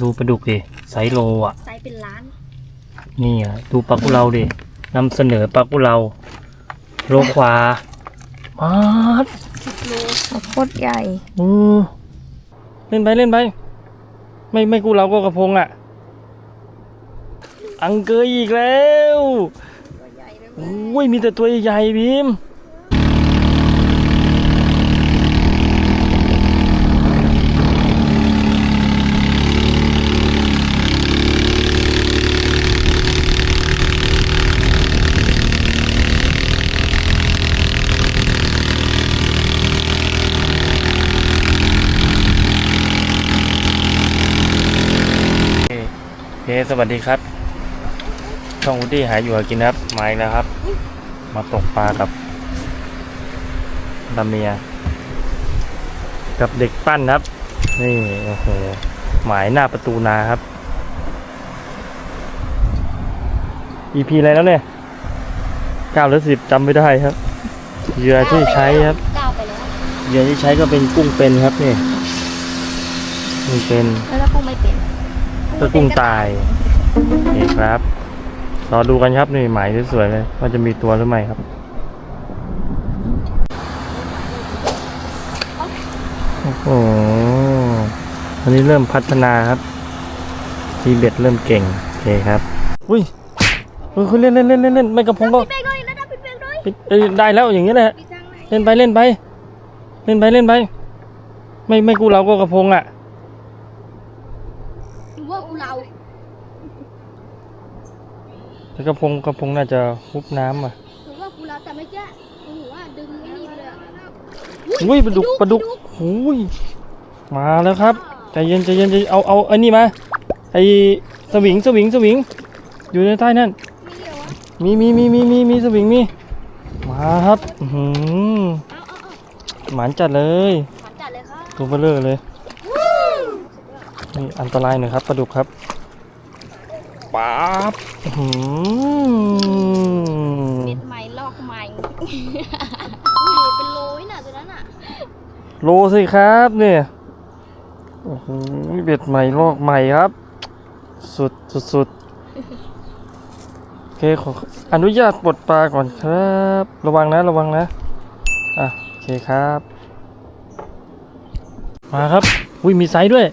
ดูปลาดุกดิไซส์โลอะ ไซส์เป็นล้าน นี่อะดูปลากุเลาดินำเสนอปลากุเลาโลขวามาดสิบโลโคตรใหญ่อือเล่นไปเล่นไป ไม่ไม่กุเลาก็กระพงอะ อังเกยอีกแล้ว ตัวใหญ่เลยโอ้ยมีแต่ตัวใหญ่ๆพิม สวัสดีครับ ช่องวุฒิหาอยู่หากินครับมาอีกแล้วครับ มาตกปลากับดาเมีย กับเด็กปั้นครับ นี่โอ้โหหมายหน้าประตูนาครับ EP อะไรแล้วเนี่ยเก้าหรือสิบจำไม่ได้ครับเหยื่อที่ใช้ครับก้าวไปแล้วเหยื่อที่ใช้ก็เป็นกุ้งเป็นครับนี่กุ้งเป็นแล้วถ้ากุ้งไม่เป็น ก็กุ้งตายนี่ครับรอดูกันครับนี่หมายสวยๆเลยว่าจะมีตัวหรือไม่ครับโอ้โหอันนี้เริ่มพัฒนาครับทีเบ็ดเริ่มเก่งโอเคครับอุ้ยเออเล่นเล่นเล่นเล่นเล่นไม่กระพงก็ปิดเบรกเลยแล้วถ้าปิดเบรกเลยเอ้ยได้แล้วอย่างนี้แหละเล่นไปเล่นไป เล่นไปเล่นไป ไม่ไม่กูเราก็กระพงอะ เราแต่กระพงกระพงน่าจะฮุบน้ำอะหรือว่ากูเราแต่ไม่แก้โอ้โหว่าดึงไอ้นี่ไปเลยอะอุ้ยปลาดุกปลาดุกอุ้ยมาแล้วครับใจเย็นใจเย็นใจเอาเอาไอ้นี่มาไอ้สวิงสวิงสวิง อยู่ในใต้นั่นไม่เดียวอะมีมีมีมีมีมีสวิงมีมาครับอื้อหือเอาเอาเอาหมานจัดเลยขวัญจัดเลยครับตัวเบลเลอร์เลย นี่อันตรายหน่อยครับปลาดุกครับป๊าบอื้อหือเม็ดใหม่ลอกใหม่อุ้ยเป็นโลยน่ะตัวนั้นอะ โลสิครับเนี่ยโอ้โหเบ็ดใหม่ลอกใหม่ครับ สุดสุดสุดโอเคขออนุญาตปลดปลาก่อนครับ ระวังนะระวังนะอะโอเคครับ มาครับ อุ้ยมีไซส์ด้วย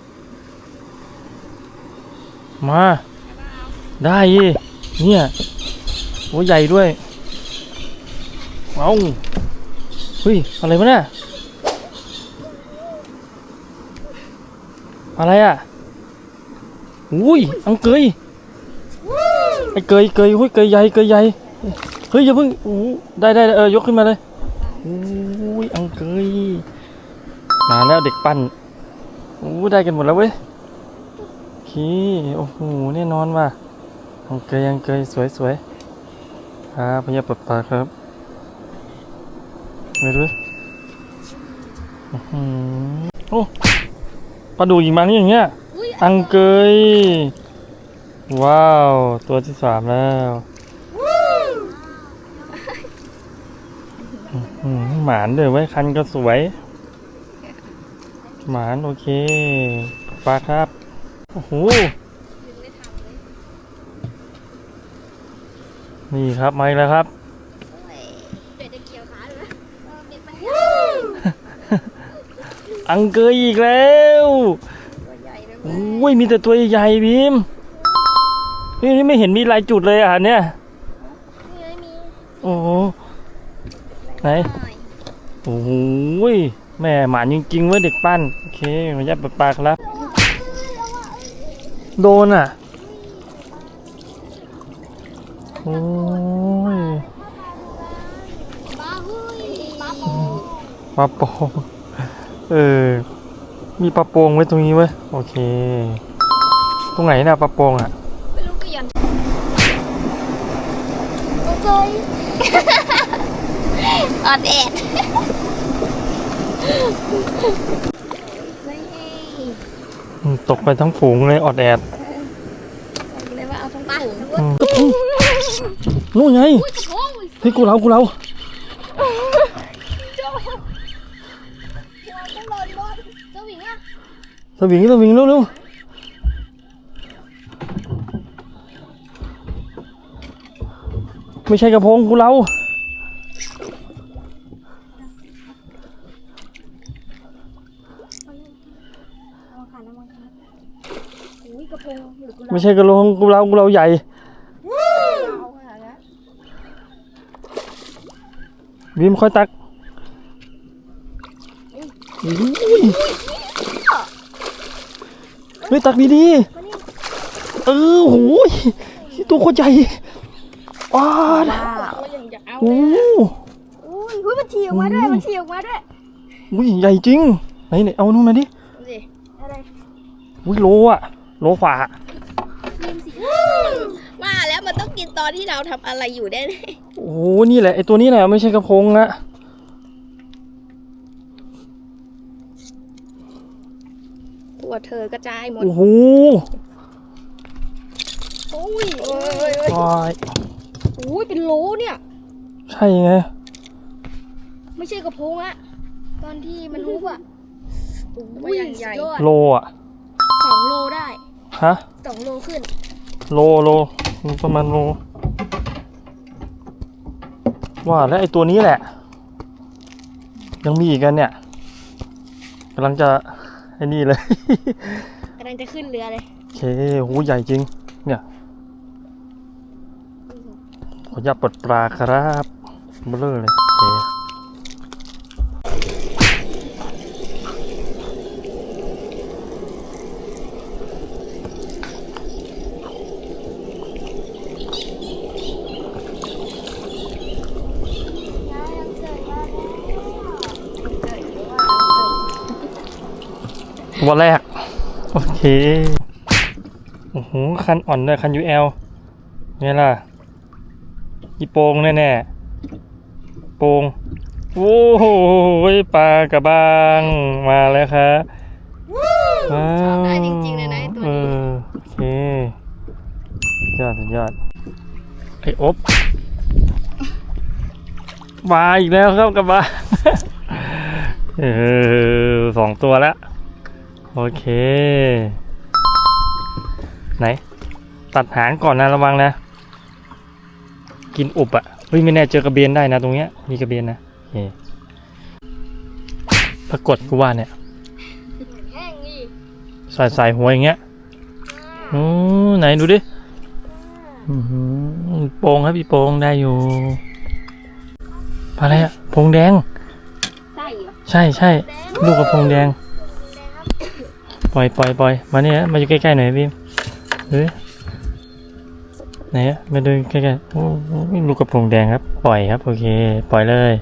มา ได้ยี่เนี่ยโอ้ใหญ่ด้วยเอาเฮ้ย อะไรวะเนี่ยอะไรอะอุ้ยอังเกยไอเกยเกยหุ้ยเกยใหญ่เกยใหญ่เฮ้ยอย่าเพิ่งอู้ได้ได้เออยกขึ้นมาเลยอุ้ยอังเกยมาแล้วเด็กปั้นอู้ได้กันหมดแล้วเว้ย เค โอ้โหแน่นอนว่ะอังเกยอังเกยสวยสวยครับพยาปลดปลาครับ ไม่รู้อื้อหือโอ้ปลาดูอีกมานี่อย่างเงี้ยอุ้ยอังเกย ว้าว ตัวที่สามแล้วอื้อหือหมานด้วยไว้ยคันก็สวย หมานโอเคปลาครับ โอ้โห นี่ครับมาอีกแล้วครับเด็ดจะเกี่ยวขาเลยนะเออเด็ดไปอังเกยอีกแล้วตัวใหญ่เลยโอ้ยมีแต่ตัวใหญ่ๆพิมพ์นี่นี่ไม่เห็นมีลายจุดเลยอะเนี่ยนี่ไม่มีโอ้โหไหนหน่อยโอ้โหยแม่หมานจริงๆเว้ยเด็กปั้น โอเคมายัดปลาครับ โดนอะ โอ้ยปลาหุ้ยปลาโป่ปลาโป่งเออ มีปลาโป่งไว้ตรงนี้เว้ย โอเค ตรงไหนน่ะปลาโป่งอะไม่รู้กี่ยันโอเคออดแอดไม่ให้อืมตกไปทั้งฝูงเลยออดแอด กระพงนู่นไงเฮ้ยกูเรากูเราสวิงสวิงเร็วๆไม่ใช่กระพงกูเราไม่ใช่กระพงกูเรากูเราใหญ่ บีมค่อยตักอุ้ยเฮ้ยตักดีๆเออโหยตัวโคตรใหญ่ว้าวตัวอย่างยาวโอ้อุ้ยอุ้ยมันฉีกออกมาด้วย มันฉีกออกมาด้วยอุ้ยใหญ่จริง ไหนไหนเอานู่นมาดิดูสิอะไรอุ้ยโลอะโลฝ่ายิ้มสิว่าแล้วมันต้องกินตอนที่เราทำอะไรอยู่ได้เลยโอ้โห นี่แหละไอตัวนี้แหละไม่ใช่กระพงนะตัวเธอกระจายหมด โอ้โหอุ้ยเอ้ยว้ายอุ้ยเป็นโลเนี่ย ใช่ไง ไม่ใช่กระพงอะตอนที่มันรู้อะอุ้ยสุดยอดโลอะสองโลได้ ฮะสองโลขึ้น โลโลประมาณโล ว่าแล้วไอตัวนี้แหละ ยังมีอีกกันเนี่ยกำลังจะไอ้นี่เลย กำลังจะขึ้นเรือเลยโอเคหูใหญ่จริง เนี่ยขออนุญาตปลดปลาครับเบลอเลยโอเค ตัวแรก โอเคโอ้โหคันอ่อนด้วยคัน UL ไงล่ะอีโปงแน่ๆโปงโอ้โหปลากระบังมาแล้วครับว้าวได้จริงๆเลยนะไอ้ตัวนี้เออโอเคสุดยอดสุดยอดไอ้อบมาอีกแล้วครับกระบะเออสองตัวแล้ว โอเค ไหน ตัดหางก่อนนะระวังนะ กินอุบอะ่ะเฮ้ยไม่แน่เจอกระเบนได้นะตรงเนี้ยมีกระเบนนะโอเคปรากฏกูว่าเนี่ยแห้งนี่ใส่ใส่หัวอย่างเงี้ยโอ้ไหนดูดิอื้อหือโป่งครับพี่โป่งได้อยู่อะไรอะพงแดง ใช่เหรอใช่ใช่ ลูกกระพงแดง ปล่อยปล่อยปล่อยมาเนี่ยมาอยู่ใกล้ๆหน่อยพี่เฮ้ยไหนอะมาดูใกล้ๆโอ้ลูกกระพงแดงครับ ปล่อยครับโอเค ปล่อยเลย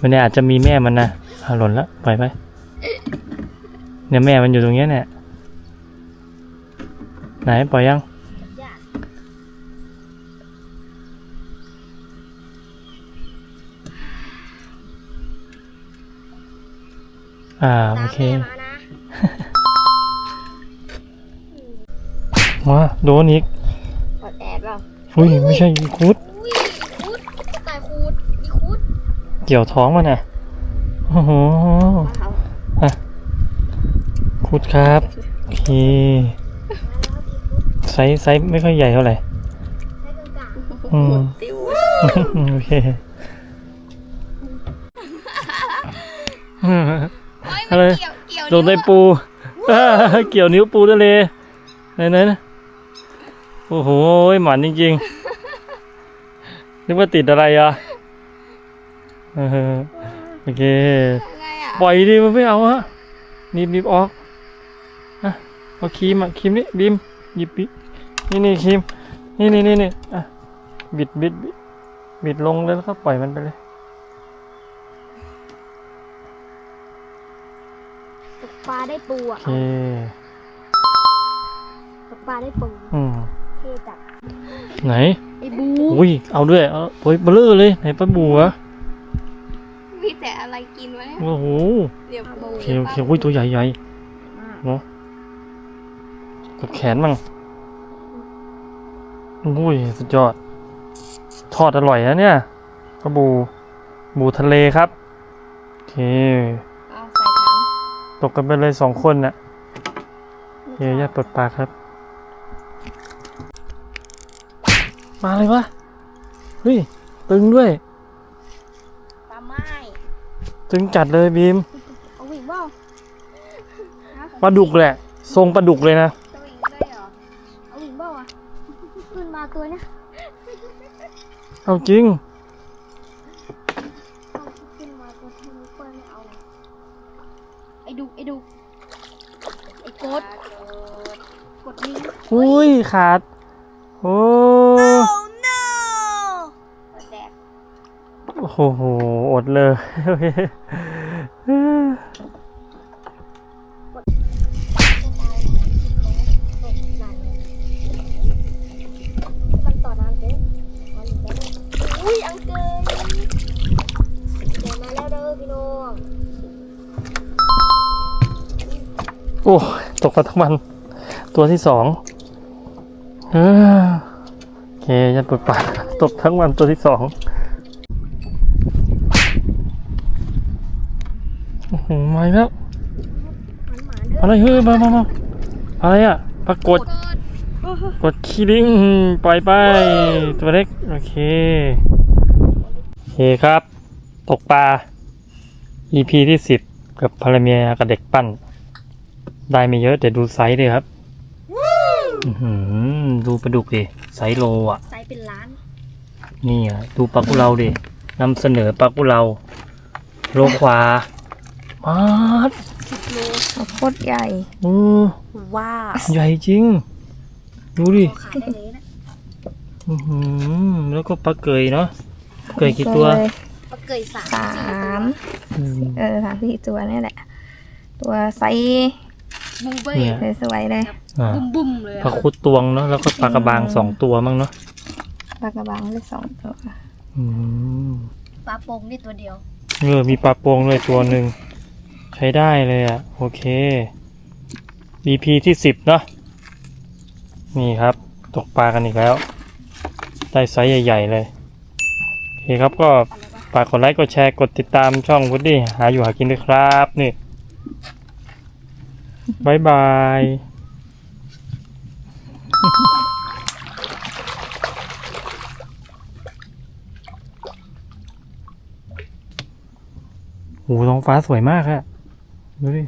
มันเนี่ยอาจจะมีแม่มันนะอะหล่นละปล่อยไปเนี่ยแม่มันอยู่ตรงเนี้ยเนี่ยไหนปล่อยยัง ยาก อ่าตาโอมเคแม่มานะมาโดนอีกปอดแอบเปล่าอุ้ยไม่ใช่อีคุดอุ้ยคูดตายคูดอีคูดเกี่ยวท้องมันน่ะโอ้โหมาเขาคุดครับโอเคไซส์ไซส์ไม่ค่อยใหญ่เท่าไหร่ให้กลางอืมๆติวโอเคโอ้ยอะไรมันเกี่ยวเกี่ยวโดนได้นิ้วอะปูเกี่ยวนิ้วปูทะเลไหนไหนนะโอ้โหหมันจริงๆนึกว่าติดอะไรอะเออโอเคไงอะปล่อยดิมันไม่เอาฮะหนีบหนีบออกอะเอาครีมอะครีมนี่บีมหยิบบินี่นี่ครีมนี่นี่นี่นี่อะบิดบิดบิดบิดลงเลยแล้วก็ปล่อยมันไปเลย ตก ปลาได้ปูโออะเค ตกปลาได้ปูอืม เท่จัดไหน ไอ้บูอุ้ย เอาด้วย เอาโอ้ยเบลอเลย ไหนปลาบัวมีแต่อะไรกินวะเนี่ยโอ้โหเดี๋ยวบูโอเคโอเคอุ้ย ตัวใหญ่ใหญ่เนาะกับแขนมั่งอุ้ย สุดยอด ทอดอร่อยนะเนี่ยปลาบู บูทะเลครับ โอเคเอาใส่ถัง ตกกันไปเลยสองคนน่ะเฮียญาติปลดปลาครับ มาเลยวะเฮ้ยตึงด้วย ปลาไม้ตึงจัดเลยบีมเอาหวิงเปล่าฮะปลาดุกแหละ ทรงปลาดุกเลยนะจะหวิงได้เหรอเอาหวิงเปล่าอะขึ้นมาตัวเนี้ยเอาจริง เอาขึ้นมาตัวเท่านี้ก็ไม่เอาไอ้ดุไอ้ดุไอ้โกดกดลิงก์ อุ้ยขาด โอ้แดกโอ้โห อดเลย มันต่อนานเกินมันอีกแล้วอุ้ยอังเกยเดี๋ยวมาแล้วเด้อพี่น้องโอ้ ตกมาทั้งวัน ตัวที่สองเออ โอเคยันปวดปากตกทั้งวันตัวที่สองโอ้โหมาแล้วอะไรเฮ้ยมามามาอะไรอะปรากฏกดคีลิงปล่อยไปตัวเล็กโอเคโอเคครับ ตกปลา EP ที่สิบกับพาราเมียกับเด็กปั้น ได้ไม่เยอะแต่ดูไซส์เลยครับ อื้อหือดูปลาดุกดิไซส์โลอะ ไซส์เป็นล้าน นี่อะดูปลากุเลาดินำเสนอปลากุเลาโลขวามาดสิบโลโคตรใหญ่เออว้าวใหญ่จริง ดูดิขายได้เลยนะอื้อหือแล้วก็ปลาเกยเนาะเกยกี่ตัวเลยปลาเกยสามสาสี่มอืมเออสามสี่ตัวนี่แหละ ตัวไซส์ บูเบ้เนี่ย สวยๆเลยอ่าบุ้มบุ้มๆเลยปลาอะคุดตวงเนาะแล้วก็ปลากระบางสองตัวมั้งเนาะปลากระบังเลยสองตัวอืมปลาโป่งนี่ตัวเดียว เออมีปลาโปงด้วยตัวหนึ่งใช้ได้เลยอะ โอเค EP ที่สิบเนาะนี่ครับ ตกปลากันอีกแล้ว ได้ไซส์ใหญ่ ๆ เลย โอเคครับก็ฝากกดไลค์กดแชร์กดติดตามช่องวุดดี้หาอยู่หากินด้วยครับ นี่ บายบายโหท้องฟ้าสวยมากอะดูดิ